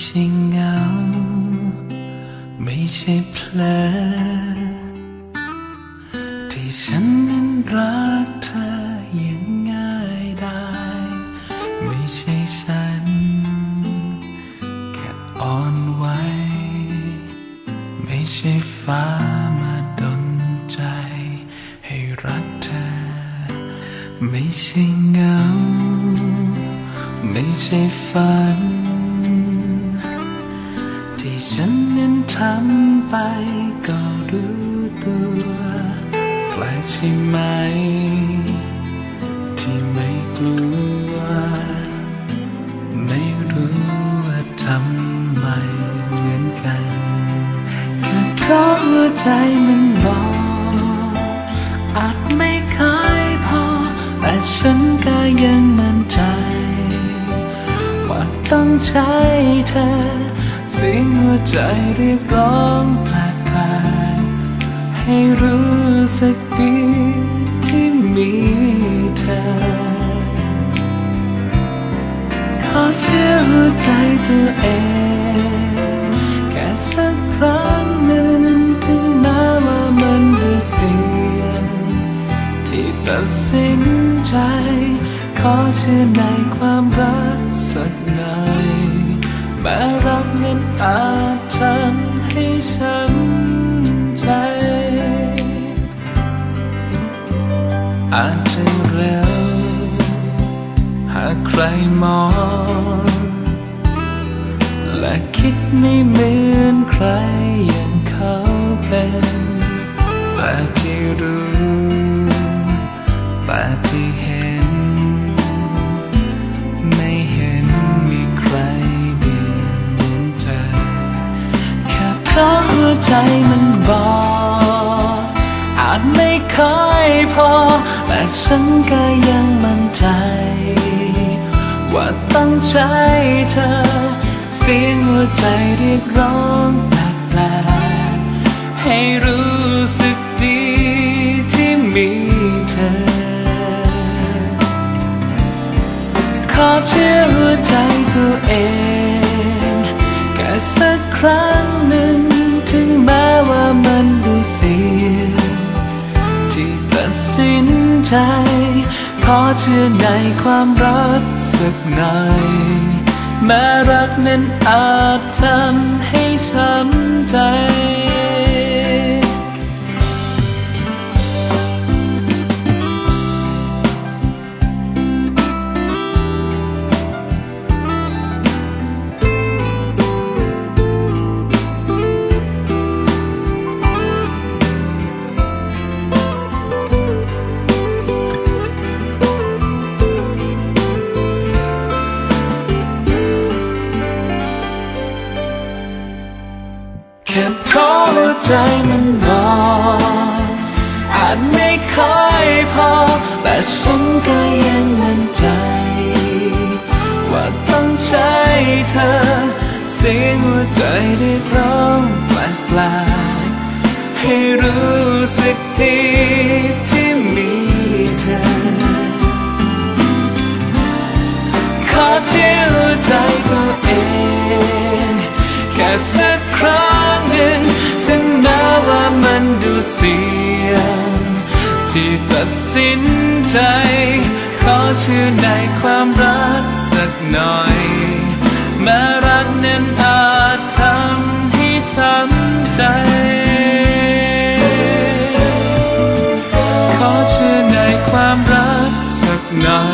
ใช่เงา ไม่ใช่เพลที่ฉันนั้นรักเธออย่างง่ายได้ ไม่ใช่ฉัน แค่อ่อนไหวไม่ใช่ฟ้ามาดนใจ ให้รักเธอ ไม่ใช่เงา ไม่ใช่ฝัน ที่ฉันนั้นทำไปก็รู้ตัวแปลกใช่ไหม ที่ไม่กลัว ไม่รู้ว่าทำไมเหมือนกันแค่เพราะหัวใจมันบอกอาจไม่เคยพอ แต่ฉันก็ยังมั่นใจ ว่าต้องใช้เธอ เสียงหัวใจเรียกร้องแปลกๆให้รู้สึกดีที่มีเธอ ขอเชื่อหัวใจตัวเอง แค่สักครั้งหนึ่งถึงแม้ว่ามันดูเสี่ยงที่ตัดสินใจ ขอเชื่อในความรักสักหน่อย แม้รักนั้นอาจทำให้ช้ำใจ อาจจะเร็ว หากใครมอง และคิดไม่เหมือนใครอย่างเขาเป็นแต่ที่รู้แต่ที่ ใจมันบอกอาจไม่เคยพอ แต่ฉันก็ยังมั่นใจ ว่าต้องใช้เธอ เสียงหัวใจเรียกร้องแปลกๆให้รู้สึกดีที่มีเธอ ขอเชื่อหัวใจตัวเอง แค่สักครั้งหนึ่ง ใจขอเชื่อในความรักสักหน่อยแม้รักนั้นอาจทำให้ช้ำใจ ค่เพราะหัวใจมันบอกอาจไม่เคยพอ แต่ฉันก็ยังมั่นใจ ว่าต้องใช้เธอ เสียงหัวใจได้ร้องแปลกๆให้รู้สึกที่ เสียง ที่ตัดสินใจ ขอเชื่อในความรักสักหน่อย แม้รักนั้นอาจทำให้ช้ำใจ ขอเชื่อในความรักสักหน่อย